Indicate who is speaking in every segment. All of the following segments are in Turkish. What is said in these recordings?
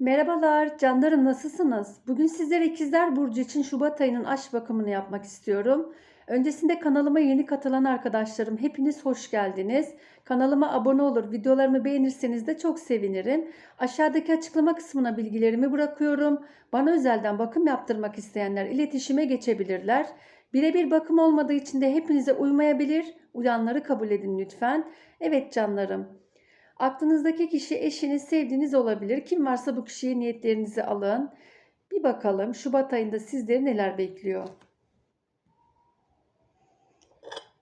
Speaker 1: Merhabalar canlarım nasılsınız? Bugün sizlere İkizler Burcu için Şubat ayının aşk bakımını yapmak istiyorum. Öncesinde kanalıma yeni katılan arkadaşlarım hepiniz hoş geldiniz. Kanalıma abone olur, videolarımı beğenirseniz de çok sevinirim. Aşağıdaki açıklama kısmına bilgilerimi bırakıyorum. Bana özelden bakım yaptırmak isteyenler iletişime geçebilirler. Birebir bakım olmadığı için de hepinize uymayabilir. Uyanları kabul edin lütfen. Evet canlarım. Aklınızdaki kişi eşiniz, sevdiğiniz olabilir. Kim varsa bu kişiye niyetlerinizi alın. Bir bakalım Şubat ayında sizleri neler bekliyor.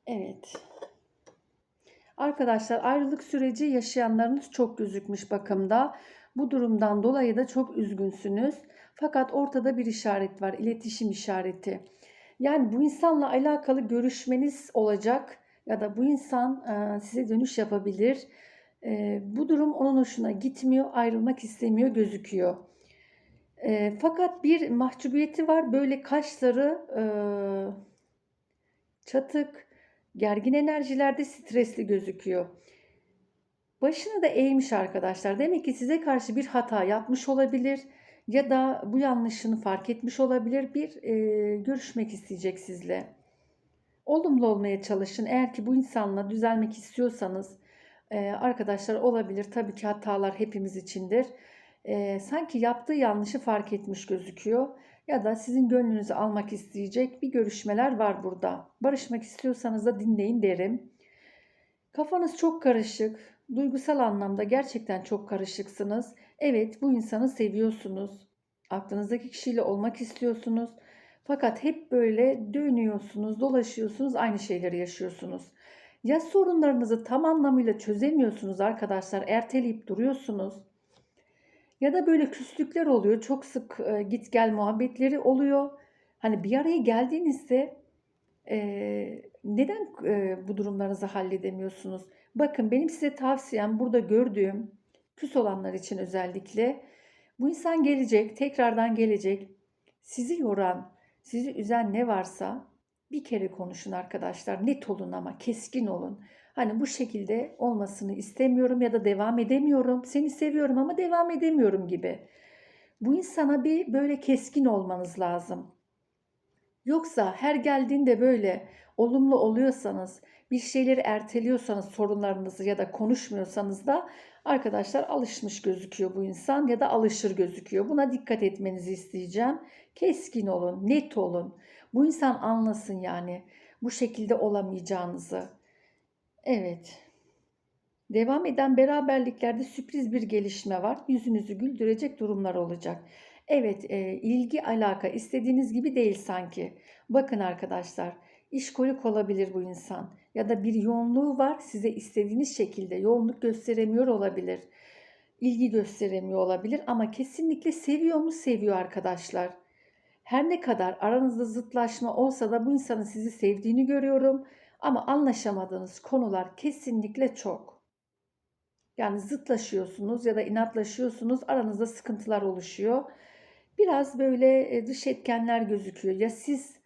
Speaker 1: Evet. Arkadaşlar ayrılık süreci yaşayanlarınız çok gözükmüş bakımda. Bu durumdan dolayı da çok üzgünsünüz. Fakat ortada bir işaret var, iletişim işareti. Yani bu insanla alakalı görüşmeniz olacak ya da bu insan size dönüş yapabilir. E, bu durum onun hoşuna gitmiyor, ayrılmak istemiyor gözüküyor. E, fakat bir mahcubiyeti var. Böyle kaşları e, çatık, gergin enerjilerde stresli gözüküyor. Başını da eğmiş arkadaşlar. Demek ki size karşı bir hata yapmış olabilir ya da bu yanlışını fark etmiş olabilir. Bir e, görüşmek isteyecek sizle. Olumlu olmaya çalışın. Eğer ki bu insanla düzelmek istiyorsanız arkadaşlar olabilir. Tabii ki hatalar hepimiz içindir. Sanki yaptığı yanlışı fark etmiş gözüküyor. Ya da sizin gönlünüzü almak isteyecek bir görüşmeler var burada. Barışmak istiyorsanız da dinleyin derim. Kafanız çok karışık. Duygusal anlamda gerçekten çok karışıksınız. Evet bu insanı seviyorsunuz. Aklınızdaki kişiyle olmak istiyorsunuz. Fakat hep böyle dönüyorsunuz, dolaşıyorsunuz, aynı şeyleri yaşıyorsunuz. Ya sorunlarınızı tam anlamıyla çözemiyorsunuz arkadaşlar, erteleyip duruyorsunuz. Ya da böyle küslükler oluyor, çok sık e, git gel muhabbetleri oluyor. Hani bir araya geldiğinizde e, neden e, bu durumlarınızı halledemiyorsunuz? Bakın benim size tavsiyem burada gördüğüm küs olanlar için özellikle bu insan gelecek, tekrardan gelecek. Sizi yoran, sizi üzen ne varsa bir kere konuşun arkadaşlar. Net olun ama keskin olun. Hani bu şekilde olmasını istemiyorum ya da devam edemiyorum. Seni seviyorum ama devam edemiyorum gibi. Bu insana bir böyle keskin olmanız lazım. Yoksa her geldiğinde böyle olumlu oluyorsanız, bir şeyleri erteliyorsanız sorunlarınızı ya da konuşmuyorsanız da arkadaşlar alışmış gözüküyor bu insan ya da alışır gözüküyor. Buna dikkat etmenizi isteyeceğim. Keskin olun, net olun. Bu insan anlasın yani bu şekilde olamayacağınızı. Evet. Devam eden beraberliklerde sürpriz bir gelişme var. Yüzünüzü güldürecek durumlar olacak. Evet, e, ilgi alaka istediğiniz gibi değil sanki. Bakın arkadaşlar, işkolik olabilir bu insan ya da bir yoğunluğu var size istediğiniz şekilde yoğunluk gösteremiyor olabilir. İlgi gösteremiyor olabilir ama kesinlikle seviyor mu? Seviyor arkadaşlar. Her ne kadar aranızda zıtlaşma olsa da bu insanın sizi sevdiğini görüyorum ama anlaşamadığınız konular kesinlikle çok. Yani zıtlaşıyorsunuz ya da inatlaşıyorsunuz, aranızda sıkıntılar oluşuyor. Biraz böyle e, dış etkenler gözüküyor. Ya siz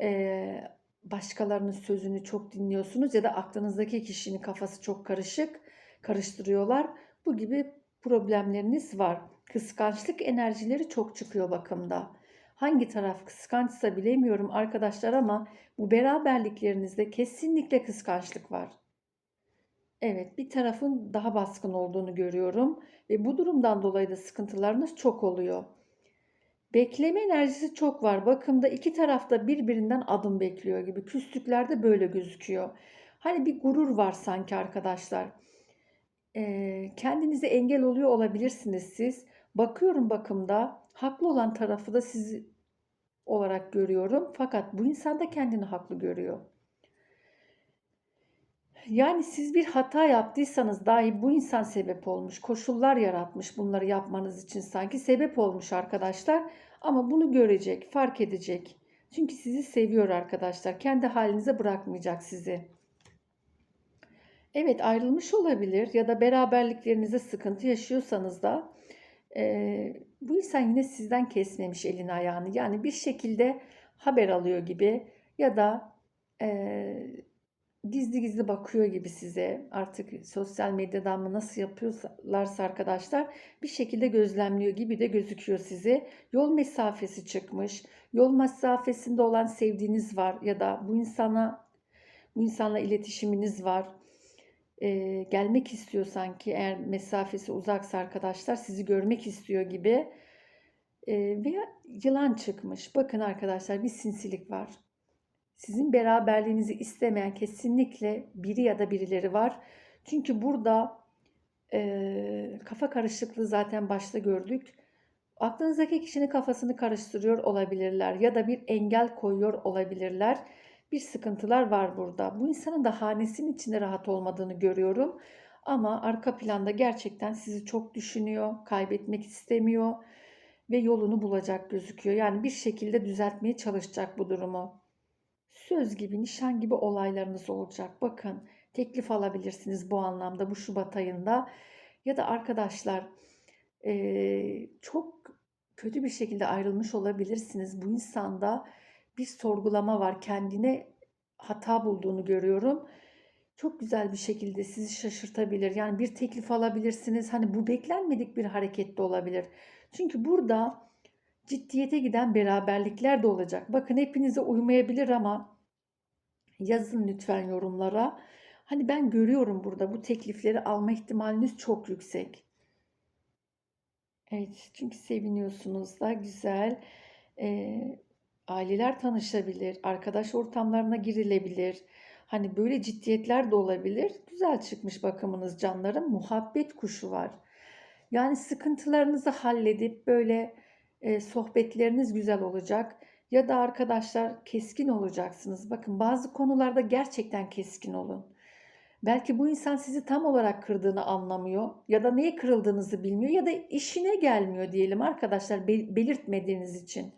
Speaker 1: e, başkalarının sözünü çok dinliyorsunuz ya da aklınızdaki kişinin kafası çok karışık, karıştırıyorlar. Bu gibi problemleriniz var. Kıskançlık enerjileri çok çıkıyor bakımda. Hangi taraf kıskançsa bilemiyorum arkadaşlar ama bu beraberliklerinizde kesinlikle kıskançlık var. Evet, bir tarafın daha baskın olduğunu görüyorum ve bu durumdan dolayı da sıkıntılarınız çok oluyor. Bekleme enerjisi çok var. Bakımda iki tarafta birbirinden adım bekliyor gibi. Küslüklerde böyle gözüküyor. Hani bir gurur var sanki arkadaşlar. Ee, kendinize engel oluyor olabilirsiniz siz. Bakıyorum bakımda haklı olan tarafı da siz olarak görüyorum. Fakat bu insan da kendini haklı görüyor. Yani siz bir hata yaptıysanız dahi bu insan sebep olmuş, koşullar yaratmış bunları yapmanız için sanki sebep olmuş arkadaşlar. Ama bunu görecek, fark edecek. Çünkü sizi seviyor arkadaşlar. Kendi halinize bırakmayacak sizi. Evet ayrılmış olabilir ya da beraberliklerinizde sıkıntı yaşıyorsanız da e, bu insan yine sizden kesmemiş elini ayağını. Yani bir şekilde haber alıyor gibi ya da e, gizli gizli bakıyor gibi size. Artık sosyal medyadan mı nasıl yapıyorlarsa arkadaşlar bir şekilde gözlemliyor gibi de gözüküyor size. Yol mesafesi çıkmış. Yol mesafesinde olan sevdiğiniz var ya da bu insana bu insanla iletişiminiz var. Ee, gelmek istiyor sanki eğer mesafesi uzaksa arkadaşlar sizi görmek istiyor gibi. Ee, veya yılan çıkmış. Bakın arkadaşlar bir sinsilik var. Sizin beraberliğinizi istemeyen kesinlikle biri ya da birileri var. Çünkü burada e, kafa karışıklığı zaten başta gördük. Aklınızdaki kişinin kafasını karıştırıyor olabilirler ya da bir engel koyuyor olabilirler. Bir sıkıntılar var burada. Bu insanın da hanesinin içinde rahat olmadığını görüyorum. Ama arka planda gerçekten sizi çok düşünüyor, kaybetmek istemiyor ve yolunu bulacak gözüküyor. Yani bir şekilde düzeltmeye çalışacak bu durumu. Söz gibi, nişan gibi olaylarınız olacak. Bakın, teklif alabilirsiniz bu anlamda bu Şubat ayında. Ya da arkadaşlar çok kötü bir şekilde ayrılmış olabilirsiniz. Bu insanda bir sorgulama var. Kendine hata bulduğunu görüyorum. Çok güzel bir şekilde sizi şaşırtabilir. Yani bir teklif alabilirsiniz. Hani bu beklenmedik bir hareket de olabilir. Çünkü burada ciddiyete giden beraberlikler de olacak. Bakın hepinize uymayabilir ama yazın lütfen yorumlara. Hani ben görüyorum burada bu teklifleri alma ihtimaliniz çok yüksek. Evet, çünkü seviniyorsunuz da güzel. Ee, aileler tanışabilir, arkadaş ortamlarına girilebilir. Hani böyle ciddiyetler de olabilir. Güzel çıkmış bakımınız canlarım. Muhabbet kuşu var. Yani sıkıntılarınızı halledip böyle e, sohbetleriniz güzel olacak. Ya da arkadaşlar keskin olacaksınız. Bakın bazı konularda gerçekten keskin olun. Belki bu insan sizi tam olarak kırdığını anlamıyor ya da neye kırıldığınızı bilmiyor ya da işine gelmiyor diyelim arkadaşlar be- belirtmediğiniz için.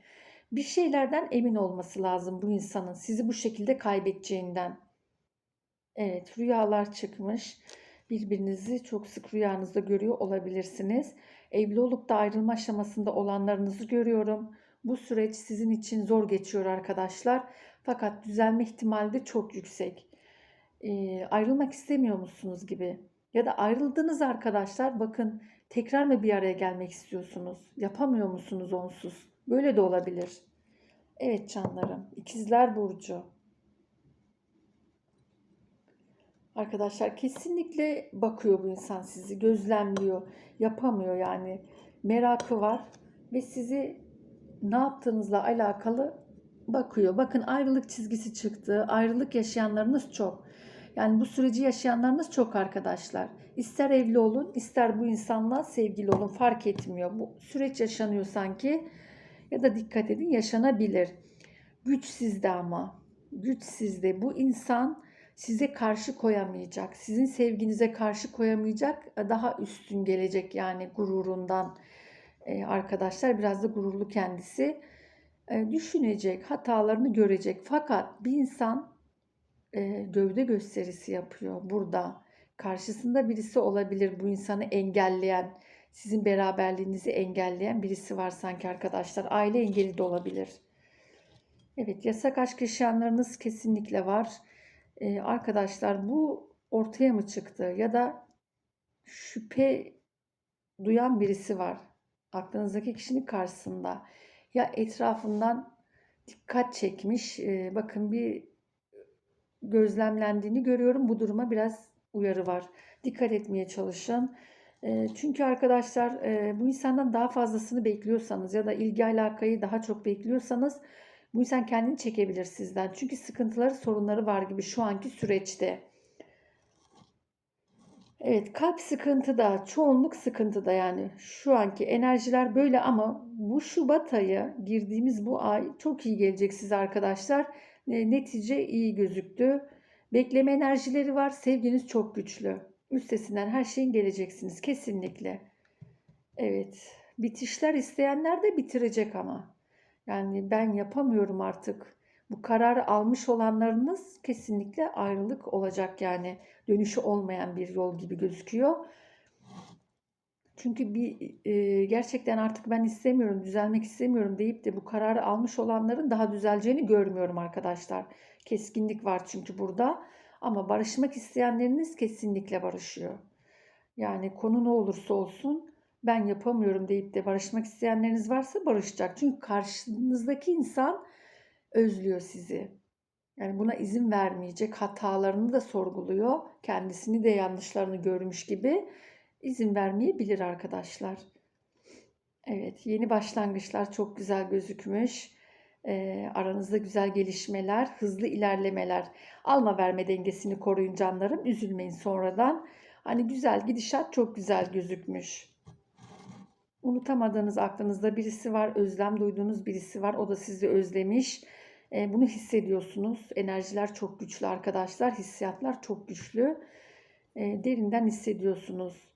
Speaker 1: Bir şeylerden emin olması lazım bu insanın sizi bu şekilde kaybedeceğinden. Evet, rüyalar çıkmış. Birbirinizi çok sık rüyanızda görüyor olabilirsiniz. Evli olup da ayrılma aşamasında olanlarınızı görüyorum. Bu süreç sizin için zor geçiyor arkadaşlar. Fakat düzelme ihtimali de çok yüksek. Ee, ayrılmak istemiyor musunuz gibi? Ya da ayrıldınız arkadaşlar. Bakın tekrar mı bir araya gelmek istiyorsunuz? Yapamıyor musunuz onsuz? Böyle de olabilir. Evet canlarım. İkizler Burcu. Arkadaşlar kesinlikle bakıyor bu insan sizi, gözlemliyor, yapamıyor yani. Merakı var ve sizi ne yaptığınızla alakalı bakıyor. Bakın ayrılık çizgisi çıktı. Ayrılık yaşayanlarınız çok. Yani bu süreci yaşayanlarınız çok arkadaşlar. İster evli olun, ister bu insanla sevgili olun fark etmiyor. Bu süreç yaşanıyor sanki ya da dikkat edin yaşanabilir. Güç sizde ama. Güç sizde. Bu insan size karşı koyamayacak. Sizin sevginize karşı koyamayacak. Daha üstün gelecek yani gururundan. Ee, arkadaşlar biraz da gururlu kendisi. Ee, düşünecek, hatalarını görecek. Fakat bir insan e, gövde gösterisi yapıyor burada. Karşısında birisi olabilir bu insanı engelleyen, sizin beraberliğinizi engelleyen birisi var sanki arkadaşlar. Aile engeli de olabilir. Evet, yasak aşk yaşayanlarınız kesinlikle var. Ee, arkadaşlar bu ortaya mı çıktı ya da şüphe duyan birisi var aklınızdaki kişinin karşısında ya etrafından dikkat çekmiş Ee, bakın bir gözlemlendiğini görüyorum bu duruma biraz uyarı var dikkat etmeye çalışın çünkü arkadaşlar bu insandan daha fazlasını bekliyorsanız ya da ilgi alakayı daha çok bekliyorsanız bu insan kendini çekebilir sizden. Çünkü sıkıntıları, sorunları var gibi şu anki süreçte. Evet, kalp sıkıntıda, çoğunluk sıkıntıda yani. Şu anki enerjiler böyle ama bu Şubat ayı, girdiğimiz bu ay çok iyi gelecek size arkadaşlar. Netice iyi gözüktü. Bekleme enerjileri var. Sevginiz çok güçlü. Üstesinden her şeyin geleceksiniz kesinlikle. Evet, bitişler isteyenler de bitirecek ama. Yani ben yapamıyorum artık. Bu kararı almış olanlarınız kesinlikle ayrılık olacak yani dönüşü olmayan bir yol gibi gözüküyor. Çünkü bir e, gerçekten artık ben istemiyorum, düzelmek istemiyorum deyip de bu kararı almış olanların daha düzeleceğini görmüyorum arkadaşlar. Keskinlik var çünkü burada. Ama barışmak isteyenleriniz kesinlikle barışıyor. Yani konu ne olursa olsun ben yapamıyorum deyip de barışmak isteyenleriniz varsa barışacak. Çünkü karşınızdaki insan özlüyor sizi. Yani buna izin vermeyecek, hatalarını da sorguluyor, kendisini de yanlışlarını görmüş gibi izin vermeyebilir arkadaşlar. Evet, yeni başlangıçlar çok güzel gözükmüş. Ee, aranızda güzel gelişmeler, hızlı ilerlemeler. Alma verme dengesini koruyun canlarım. Üzülmeyin sonradan. Hani güzel gidişat çok güzel gözükmüş. Unutamadığınız aklınızda birisi var, özlem duyduğunuz birisi var. O da sizi özlemiş. Ee, bunu hissediyorsunuz. Enerjiler çok güçlü arkadaşlar. Hissiyatlar çok güçlü. Ee, derinden hissediyorsunuz.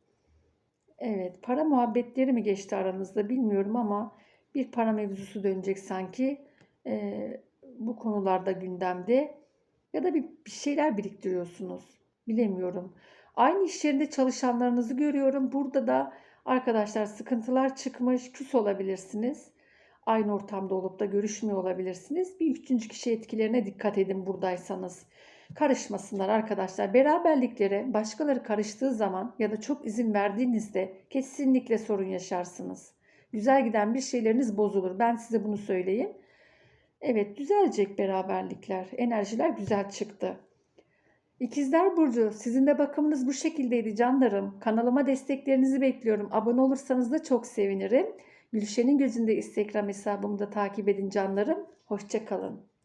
Speaker 1: Evet, para muhabbetleri mi geçti aranızda bilmiyorum ama bir para mevzusu dönecek sanki. Ee, bu konularda gündemde ya da bir, bir şeyler biriktiriyorsunuz. Bilemiyorum. Aynı iş yerinde çalışanlarınızı görüyorum. Burada da arkadaşlar sıkıntılar çıkmış, küs olabilirsiniz. Aynı ortamda olup da görüşmüyor olabilirsiniz. Bir üçüncü kişi etkilerine dikkat edin buradaysanız. Karışmasınlar arkadaşlar. Beraberliklere başkaları karıştığı zaman ya da çok izin verdiğinizde kesinlikle sorun yaşarsınız. Güzel giden bir şeyleriniz bozulur. Ben size bunu söyleyeyim. Evet düzelecek beraberlikler. Enerjiler güzel çıktı. İkizler Burcu sizin de bakımınız bu şekildeydi canlarım. Kanalıma desteklerinizi bekliyorum. Abone olursanız da çok sevinirim. Gülşen'in gözünde Instagram hesabımı da takip edin canlarım. Hoşçakalın.